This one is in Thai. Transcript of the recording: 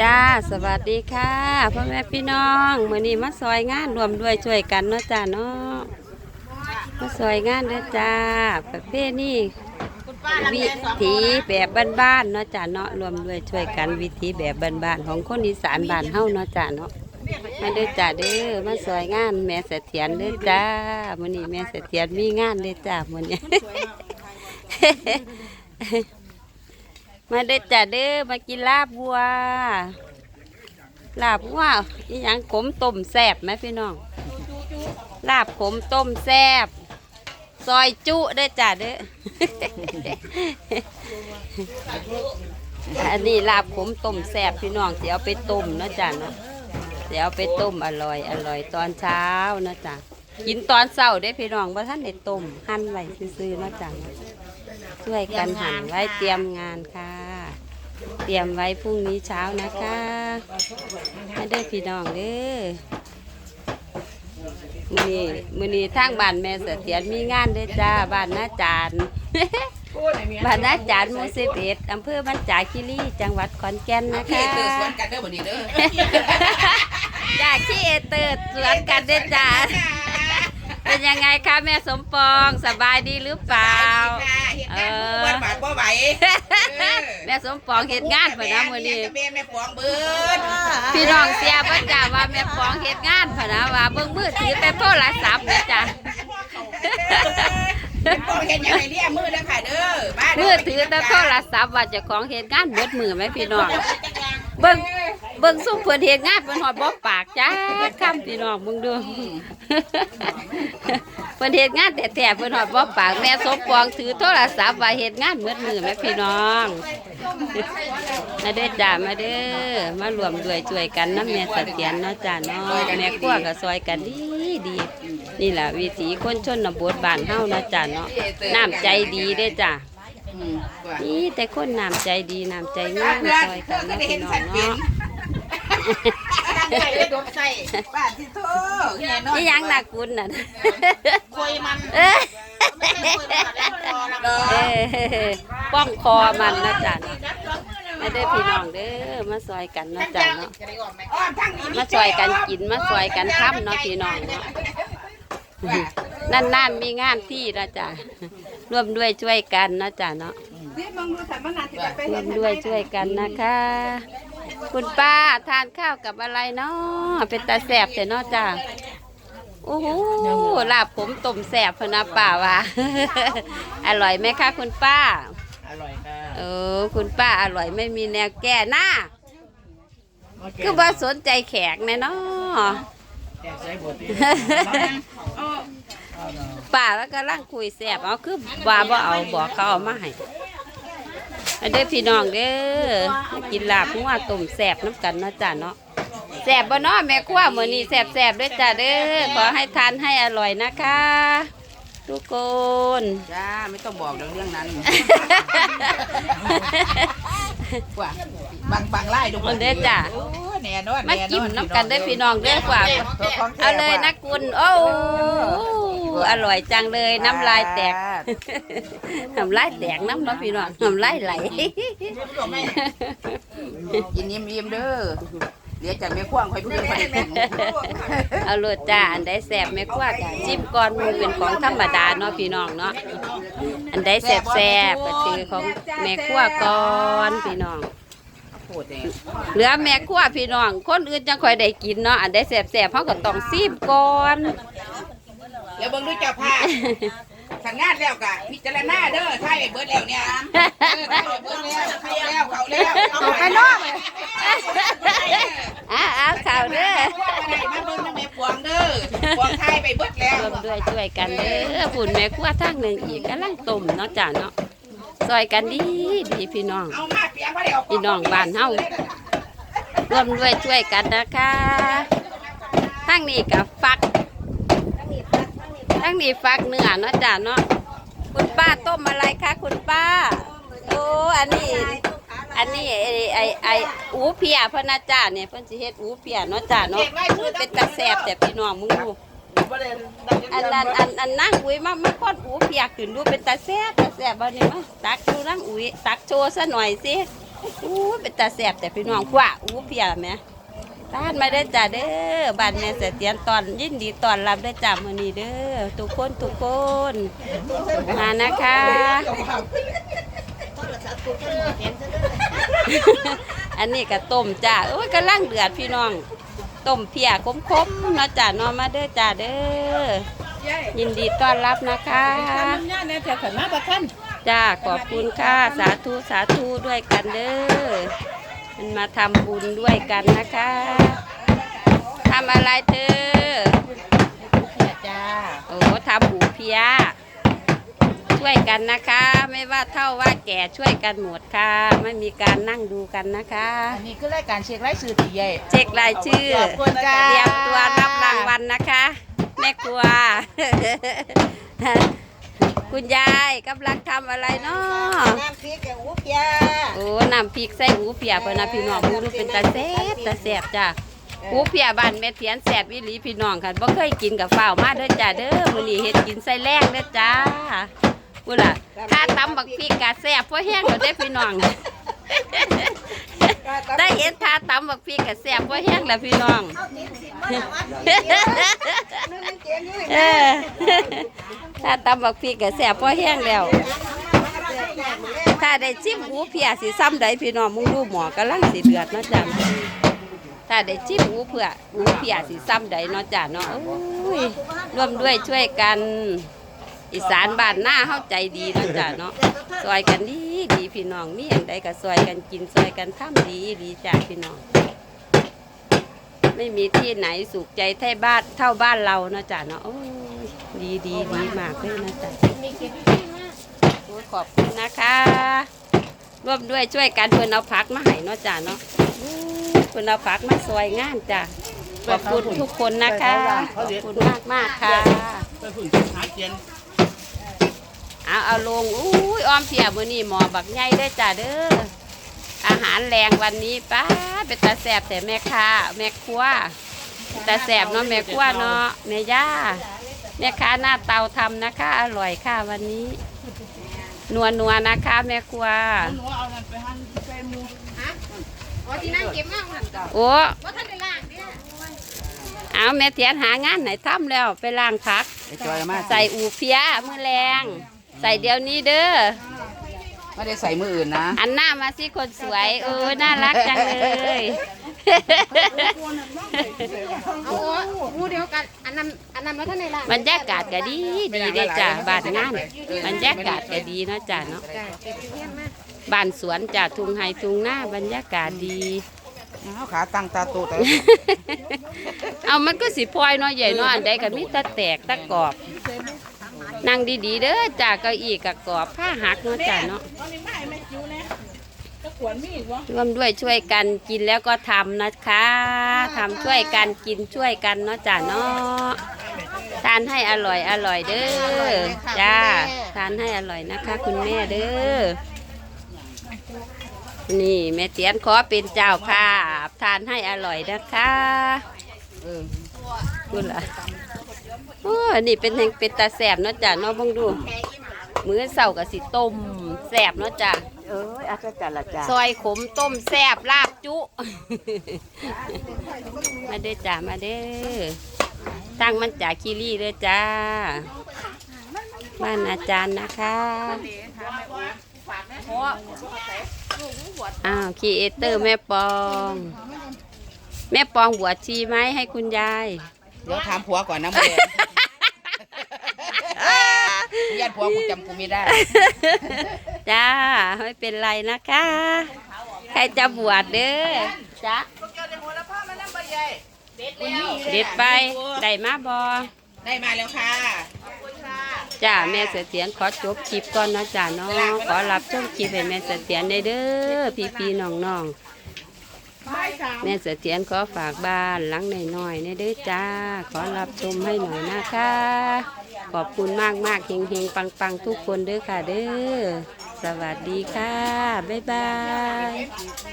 จ้าสวัสดีค่ะพ่อแม่พี่น้องมื้อนี้มาซอยงานรวมด้วยช่วยกันเนาะจ้าเนาะมาซอยงานเด้อจ้าประเภทนี้วิถีแบบบ้านๆเนาะจ้าเนาะรวมด้วยช่วยกันวิถีแบบบ้านๆของคนอีสานบ้านเฮาเนาะจ้าเนาะมาเด้อจ้าเด้อมาซอยงานแม่เสถียรเด้อจ้ามือนี้แม่เสถียรมีงานเด้อจ้ามือนี้ มาเด้อจ้าเด้อมากินลาบวัว ลาบวัวอีหยังขมต้มแซบไหมพี่น้อง ลาบขมต้มแซบซอยจุเด้จ้าเด้อ อันนี้ลาบขมต้มแซบพี่น้องสิเอาไปต้มเนาะจ้าเนาะสิเอาไปต้มอร่อยอร่อยตอนเช้านะจ้า กินตอนเช้าได้อพี่น้องว่าท่านได้ต้มหั่นไว้ซื่อๆเนาะจ้าเนาะช่วยกันหั่นไว้เตรียมงานค่ะ เตรียมไว้พรุ่งนี้เช้านะคะให้ได้อพี่น้องเด้อมือนี้มือนี้ทางบ้านแม่เสถียรมีงานเด้อจ้าบ้านนาจานบ้านนาจานหมู่สิบเอ็ดอำเภอบ้านจ่าคิรีจังหวัดขอนแก่นนะพี่คะเตือสวนกันเด้อบ่นี้เด้อจ้าขี้เอเติร์ดสวนกันเด้อจ้า เป็นยังไงคะแม่สมปองสบายดีหรือเปล่าเฮ็ดงานบ่บาดบ่ไหวแม่สมปองเฮ็ดงานพะนะมื้อนี้แม่แม่ปองเบิดพี่น้องเสียบ่จ้าว่าแม่ปองเฮ็ดงานพะนะว่าเบิ่งมือถือแต่โทรศัพท์เด้อจ้าแม่ปองเฮ็ดหยังให้เลี้ยมือเด้อค่ะเด้อมาเด้มือถือแต่โทรศัพท์ว่าเจ้าของเฮ็ดงานเบิดมือไหมพี่น้องเบิ่ง เบิ่งซุ่มเพิ่นเฮ็ดงานเพิ่นฮอดบ่ปากจ้าคำพี่น้องมึงดูเพิ่นเฮ็ดงานแต่แต่เพิ่นฮอดบ่ปากแม่สมปองถือโทรศัพท์ว่าเฮ็ดงานเบิดมือไหมพี่น้องมาเด้อจ้ามาเด้อมารวมด้วยช่วยกันนำแม่เสถียรเนาะจ้าเนาะแม่ครัวก็ซอยกันดีดีนี่ล่ะวิถีคนชนบทบ้านเฮาเนาะจ้าเนาะน้ำใจดีเด้อจ้าอืมว่านี่แต่คนน้ำใจดีน้ำใจงามเพื่อนซอยเพื่กัอนนก็เนาะได้เห็พี่นน้อสังตว์เป็นเนาะ ตั้งใจได้ดมใส่บ้านที่โตแน่นอนนี่ยังนักคุณน่ะคุยมันเอ้ยเด้อเอ้ยป้องคอมันนะจ๊ะเนาะไม่ได้พี่น้องเด้อมาซอยกันนะจ๊ะเนาะอ้อมทั้งนี้มาซอยกันกินมาซอยกันทำเนาะพี่น้องเนาะนั่นๆมีงานที่นะจ๊ะร่วมด้วยช่วยกันนะจ๊ะเนาะร่วมด้วยช่วยกันนะคะ คุณป้าทานข้าวกับอะไรเนาะเป็นตาแสบแต่เนาะจ้าโอ้โหลาบผมต้มแสบพะนะป้าว่าอร่อยไหมคะคุณป้า อร่อยค่ะเออคุณป้าอร่อยไม่มีแนวแก้หน้าคือว่าสนใจแขกแน่เนาะแจกใส่บทป้าแล้วก็ร่างคุยแสบเอาคือว่าบ่เอาบอกเขาเอามาให้ อันเด้อพี่น้องเด้อมากินลาบหัวต้มแสบน้ำกันเนาะจ้าเนาะแสบบ่เนาะแม่ครัวมื้อนี้แสบแสบๆเด้วยจ้าเด้อขอให้ทานให้อร่อยนะคะ ทุกคนจ้าไม่ต้องบอกเรื่องเรื่องนั้นว่าบางบางไล่ดูมันเด้อจ้าโอ้ย แน่นอนมาแอกินน้ำกันเด้อพี่น้องเด้อกว่าเอาเลยนะคุณโอ้อร่อยจังเลยน้ำลายแตกน้ำลายแตกน้ำเนาะพี่น้องน้ำลายไหลกินยิ้มยิ้มๆเด้อเดี๋ยวจะไม่คว้างค่อยเพื่อนค่อยได้กินเอาโลดจ้าอันใดแสบแม่ครัวจ้าจิ้มก่อนหมูเป็นของธรรมดาเนาะพี่น้องเนาะอันใดแสบแสบก็คือของแม่ครัวก่อนพี่น้องโคตรแน่ เหลือแม่ครัวพี่น้อง คนอื่นจังค่อยได้กินเนาะอันใดแสบแสบเขาก็ต้องซีมก่อนเดี๋ยวเบิ่งด้วยเจ้าภาพสังงานแล้วกะพิจารณาเด้อไทยเบิดแล้วเนี่ยเออไทยเบิดแล้วเข้าแล้วเข้าแล้วเอาไปนอกอ้าเอาข่าวเด้อมาเบิ่งน้ำแม่ปวงเด้อปวงไทยไปเบิดแล้วรวมด้วยช่วยกันเด้อปุ่นแม่ครัวทางหนึ่งอีกกำลังต้มเนาะจ้าเนาะซอยกันดีดีพี่น้องเอามา ปียงมาเดี๋ยวพี่น้องบ้านเฮาร่วมด้วยช่วยกันนะคะทั้งนี้กับฟักทั้งนี้ฟักเนื้อเนาะจ้าเนาะคุณป้าต้มอะไรคะคุณป้าโอ้อันนี้ อันนี้ไอไอไออูเพียเพิ่นนจ้าเนี่ยเพิ่นสิเฮ็ดอูเพียเนาะจ้าเนาะอุ้ยเป็นตาแซ่บแต่พี่น้องมึงดูอันนั้นอันอันนั่งอุ้ยมามาป้อนอูเพียขึ้นดูเป็นตาแซ่บตาแซ่บบ่นี่มาตักดูนั่งอุ้ยตักโชว์ซะหน่อยสิ อู้เป็นตาแสบแต่พี่น้องกว่าอู้เพียแหม่ตานมาได้จ้าเด้อบ้านแม่เสถียรตอนยินดีตอนรับได้จ้ามือนี้เด้อทุกคนทุกคนมานะคะอันนี้ก็ต้มจ้าโอ้ยกำลังเดือดพี่น้องต้มเพียคมๆนะจ้านาะมาเด้อจ้าเด้อยินดีต้อนรับนะคะ ย่าเนี่ยแถวขันมาประท่านจ้าขอบคุณค่ะสาธุสาธุด้วยกันเด้อมันมาทำบุญด้วยกันนะคะทำอะไรเธอเพียจ้าโอ้ทำหูเพียช่วยกันนะคะ ไม่ว่าเท่าว่าแก่ช่วยกันหมดค่ะ ไม่มีการนั่งดูกันนะคะอันนี้คือรายการเช็ครายชื่อตีใหญ่เช็ครายชื่อขอบคุณค่ะเตรียมตัวรับรางวัลนะคะแม่ครัว คุณยายกำลังทำอะไรเนาะน้ำพริกแกงหูเปียโอ้น้ำพริกใส่หูเปียเพิ่นนะพี่น้องหูดูเป็นตาแซ่บตาแซ่บจ้ะหูเปียบ้านแม่เทียนแซ่บอีหลีพี่น้องค่ะบ่เคยกินกับฝ้าวมาเด้อจ้าเด้อมื้อนี้เฮ็ดกินใส่แรงเด้อจ้าพูดล่ะถ้าตำบักพริกกะแซ่บพอแห้งแล้วเด้อพี่น้อง ได้เห็นทาตำบักพริกกะแซ่บพอแห้งแล้วพี่น้องเออถ้าตำบักพริกกะแซ่บพอแห้งแล้ว ถ้าได้จิ้มหูเพียสิซ้ำใดพี่น้องมึงดูหมอกำลังสิเดือดเนาะจ้ะถ้าได้จิ้มหูเพื่อหูเพียสิซ้ำใดเนาะจ้ะเนาะอ้ยร่วมด้วยช่วยกัน อีสานบ้านหน้าเข้าใจดีนะจ้ะเนาะซอยกันดีดีพี่น้องมีอย่างใดก็ซอยกันกินซอยกันทำดีดีจ้ะพี่น้อง ไม่มีที่ไหนสุขใจเท่าบ้านเท่าบ้านเราเนาะจ้ะเนาะดีดีดีมากเลยนะจ๊ะขอบคุณนะคะร่วมด้วยช่วยกันเพื่อนเอาผักมาให้เนาะจ้าเนาะเพื่อนเอาผักมาซอยงานจ้ะขอบคุณทุกคนนะคะขอบคุณมากมากค่ะไปผุ่นหา เจียนเอาเอาลงอุ้ยอ้อมเพียมื้อนี้หมอบักใหญ่เด้อจ้าเด้ออาหารแรงวันนี้ป้าเป็นตาแสบแต่แม่ค้าแม่ครัวตาแสบเนาะแม่ครัวเนาะแม่ย่าแม่ค้าหน้าเตาทำนะคะ อร่อยค่ะวันนี้นัวนัวๆนะคะแม่ครัวหนูเอานั่นไปหั่นใส่หมูอ๋อที่นั่งเก็บมากมันก็โอ้ว่าท่านได้ล่างเนี่ยเอาแม่เทียนหางานไหนทำแล้วไปล้างพักไอ้จอยมาใส่อูเพียมือแรง ใส่เดี๋ยวนี้เด้อ ไม่ได้ใส่มืออื่นนะ อันหน้ามาสิคนสวยเออน่ารักจังเลยเอาหูเดียวกันอันนั้นอันนั้นว่าท่านได้ล่างบรรยากาศก็ดีดีเด้อจ้ะบ้านงานบรรยากาศก็ดีเนาะจ้ะเนาะจ้ะเก็บเพี้ยนมาบ้านสวนจ้ะทุ่งไฮทุ่งหน้าบรรยากาศดีเอาขาตั้งตาโตแต่เอามันก็สิพลอยเนาะใหญ่เนาะอันใดก็มีแตะแตกตะกรอบ นั่งดีๆเด้อจ้าเก้าอี้กับกรอบผ้าหักเนาะจ้าเนาะร่วมด้วยช่วยกันกินแล้วก็ทำนะคะทำช่วยกันกินช่วยกันเนาะจ้าเนาะทานให้อร่อยอร่อยเด้อจ้าทานให้อร่อยนะคะ คุณแม่เด้อนี่แม่เตียนขอเป็นเจ้าค่ะทานให้อร่อยนะคะเออพูดละ โอ้อันนี้เป็นแห่งเป็นตาแสบเนาะจ้ะเนาะเบังดู มื้อเสาร์กับสิต้มแสบเนาะจ้ะเอออาจารย์ละจ้าซอยขมต้มแสบลาบจุ มาเด้อจ้ามาเด้อตั้งมันจากคีรีเด้อจ้า บ้านอาจารย์นะคะอ้าวคีเอเตอร์แม่ปอง แม่ปองบวชชีไหมให้คุณยาย เดี๋ยวถามผัวก่อนนะมึงญาติผัวกูจำกูไม่ได้ จ้า ไม่เป็นไรนะคะ ใครจะบวชเด้อจ้าเด็ดไปได้มาบอได้มาแล้วค่ะจ้าแม่เสถียรขอจบคลิปก่อนนะจ้าน้องขอรับชมคลิปให้แม่เสถียรได้เด้อพี่พี่ๆน้องน้องๆ แม่เสถียรขอฝากบ้านหลังหน่อยๆในเด้อจ้า ขอรับชมให้หน่อยนะคะ ขอบคุณมากมากๆเฮงเฮงปังปังทุกคนเด้อค่ะเด้อ สวัสดีค่ะ บ๊ายบาย